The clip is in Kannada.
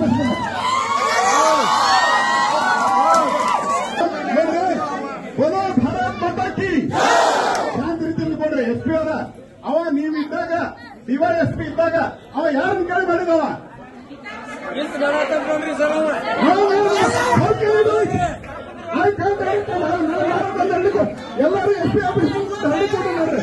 ಕೊಡ್ರಿ ಎಸ್ ಪಿ ಅವರ ಅವ ನೀವ್ ಇದ್ದಾಗ ಎಸ್ ಪಿ ಇದ್ದಾಗ ಅವ ಯಾರನ್ನ ಕೇಳಿ ಮಾಡಿದವ ಎಲ್ಲರೂ ಎಸ್ ಪಿ ಆಫೀಸ್ ನೋಡ್ರಿ